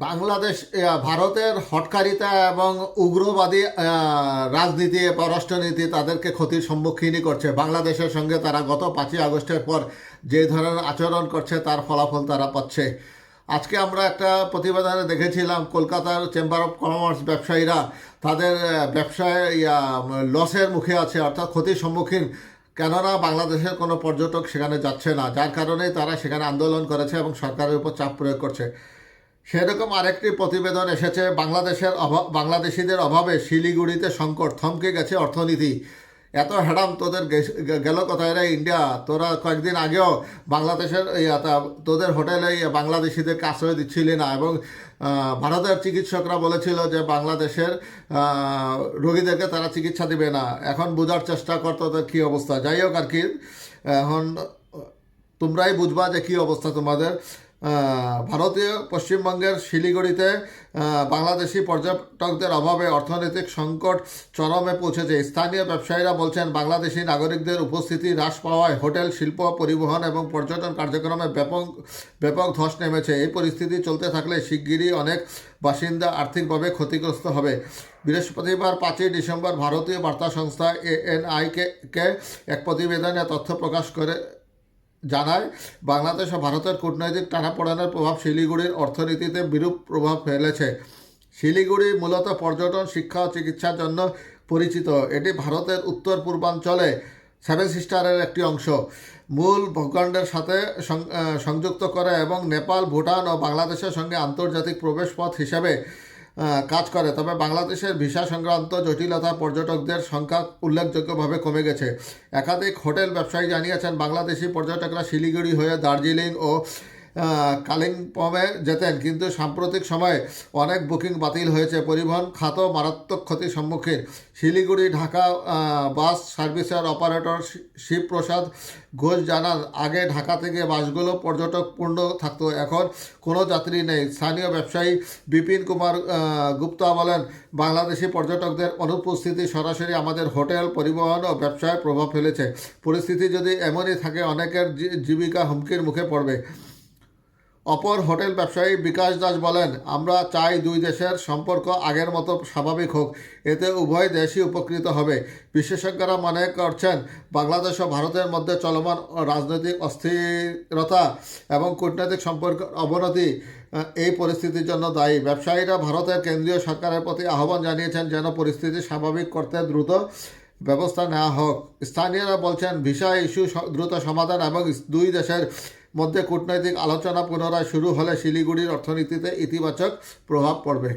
বাংলাদেশ ভারতের হটকারিতা এবং উগ্রবাদী রাজনীতি, পররাষ্ট্রনীতি তাদেরকে ক্ষতির সম্মুখীনই করছে। বাংলাদেশের সঙ্গে তারা গত পাঁচই আগস্টের পর যে ধরনের আচরণ করছে তার ফলাফল তারা পাচ্ছে। আজকে আমরা একটা প্রতিবেদনে দেখেছিলাম, কলকাতার চেম্বার অফ কমার্স ব্যবসায়ীরা তাদের ব্যবসায় লসের মুখে আছে, অর্থাৎ ক্ষতির সম্মুখীন। কেননা বাংলাদেশের কোনো পর্যটক সেখানে যাচ্ছে না, যার কারণেই তারা সেখানে আন্দোলন করেছে এবং সরকারের উপর চাপ প্রয়োগ করছে। সেরকম আরেকটি প্রতিবেদন এসেছে। বাংলাদেশের অভাব, বাংলাদেশিদের অভাবে শিলিগুড়িতে সংকট থমকে গেছে অর্থনীতি। এত হ্যাডাম তোদের গেল কোথায় রে ইন্ডিয়া? তোরা কয়েকদিন আগেও বাংলাদেশের তোদের হোটেলে বাংলাদেশিদেরকে আশ্রয় দিচ্ছিলি না এবং ভারতের চিকিৎসকরা বলেছিল যে বাংলাদেশের রোগীদেরকে তারা চিকিৎসা দিবে না। এখন বোঝার চেষ্টা কর তোদের কী অবস্থা। যাই হোক আর কি, এখন তোমরাই বুঝবা যে কী অবস্থা তোমাদের। ভারতীয় পশ্চিমবঙ্গের শিলিগুড়িতে বাংলাদেশি পর্যটকদের অভাবে অর্থনৈতিক সংকট চরমে পৌঁছেছে। স্থানীয় ব্যবসায়ীরা বলছেন, বাংলাদেশি নাগরিকদের উপস্থিতি হ্রাস পাওয়ায় হোটেল, শিল্প, পরিবহন এবং পর্যটন কার্যক্রমে ব্যাপক ব্যাপক ধস নেমেছে। এই পরিস্থিতি চলতে থাকলে শিগগিরই অনেক বাসিন্দা আর্থিকভাবে ক্ষতিগ্রস্ত হবে। বৃহস্পতিবার পাঁচই ডিসেম্বর ভারতীয় বার্তা সংস্থা এএনআইকে কে এক প্রতিবেদনে তথ্য প্রকাশ করে জানায়, বাংলাদেশ ও ভারতের কূটনৈতিক টানাপোড়েনের প্রভাব শিলিগুড়ির অর্থনীতিতে বিরূপ প্রভাব ফেলেছে। শিলিগুড়ি মূলত পর্যটন, শিক্ষা ও চিকিৎসার জন্য পরিচিত। এটি ভারতের উত্তর পূর্বাঞ্চলে সেভেন সিস্টারের একটি অংশ। মূল ভূখণ্ডের সাথে সংযুক্ত করে এবং নেপাল, ভুটান ও বাংলাদেশের সঙ্গে আন্তর্জাতিক প্রবেশপথ হিসেবে কাজ করে। তবে বাংলাদেশের ভিসা সংক্রান্ত জটিলতা পর্যটকদের সংখ্যা উল্লেখযোগ্যভাবে কমে গেছে। একাধিক হোটেল ব্যবসায়ী জানিয়েছেন, বাংলাদেশি পর্যটকরা শিলিগুড়ি হয়ে দার্জিলিং ও আহ, কালিম্পংয়ে যেতেন। কিন্তু সাম্প্রতিক সময়ে অনেক বুকিং বাতিল হয়েছে। পরিবহন খাত মারাত্মক ক্ষতির সম্মুখীন। শিলিগুড়ি ঢাকা বাস সার্ভিসের অপারেটর শিবপ্রসাদ ঘোষ জানান আগে ঢাকা থেকে বাসগুলো পর্যটক পূর্ণ থাকতো এখন কোনো যাত্রী নেই। স্থানীয় ব্যবসায়ী বিপিন কুমার গুপ্তা বলেন বাংলাদেশি পর্যটকদের অনুপস্থিতি সরাসরি আমাদের হোটেল পরিবহন ও ব্যবসায় প্রভাব ফেলেছে। পরিস্থিতি যদি এমনই থাকে অনেকের জীবিকা হুমকির মুখে পড়বে। অপর হোটেল ব্যবসায়ী বিকাশ দাস বলেন, আমরা চাই দুই দেশের সম্পর্ক আগের মতো স্বাভাবিক হোক। এতে উভয় দেশই উপকৃত হবে। বিশেষজ্ঞরা মনে করছেন, বাংলাদেশ ও ভারতের মধ্যে চলমান রাজনৈতিক অস্থিরতা এবং কূটনৈতিক সম্পর্ক অবনতি এই পরিস্থিতির জন্য দায়ী। ব্যবসায়ীরা ভারতের কেন্দ্রীয় সরকারের প্রতি আহ্বান জানিয়েছেন যেন পরিস্থিতি স্বাভাবিক করতে দ্রুত ব্যবস্থা নেওয়া হোক। স্থানীয়রা বলছেন, ভিসা ইস্যু দ্রুত সমাধান এবং দুই দেশের মধ্যে কূটনৈতিক আলোচনা পুনরায় শুরু হলে শিলিগুড়ির অর্থনীতিতে ইতিবাচক প্রভাব পড়বে।